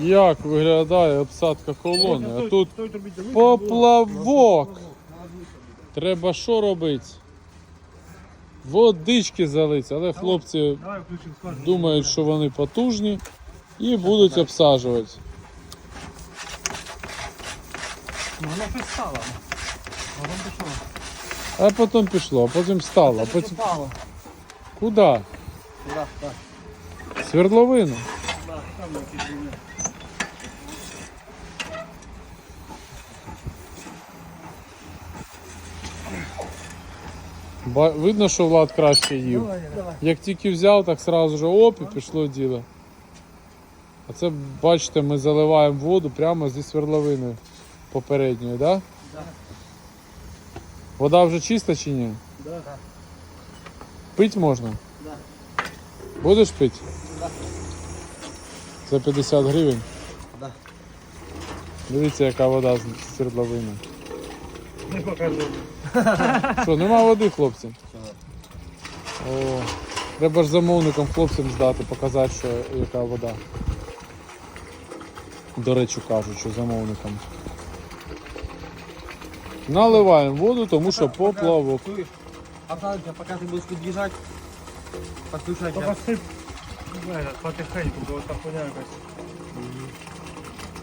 Як виглядає обсадка колони? А тут поплавок. Треба що робити? Водички залити, але хлопці думають, що вони потужні і будуть обсаджувати. Воно щось стало. Воно пішло. А потім пішло, а потім стало. Потім... Куди? Свердловину. Ба- Видно, що Влад краще їв. Давай. Як тільки взяв, так сразу же оп і пішло діло. А це, бачите, ми заливаємо воду прямо зі свердловиною попередньою, так? Да? Да. Вода вже чиста чи ні? Да. Пить можна? Да. Будеш пити? Да. За 50 гривень. Да. Дивіться, яка вода з свердловини. Не покажу. Що, нема води, хлопці? О, треба ж замовникам хлопцям здати, показати, що яка вода. До речі, кажуть, що замовникам. Наливаємо воду, тому що поплавок. Слышь, Оксаночка, пока ты будешь подъезжать, подключайся. Тільки сип. ну, Потихеньку, бо та хуйня якась.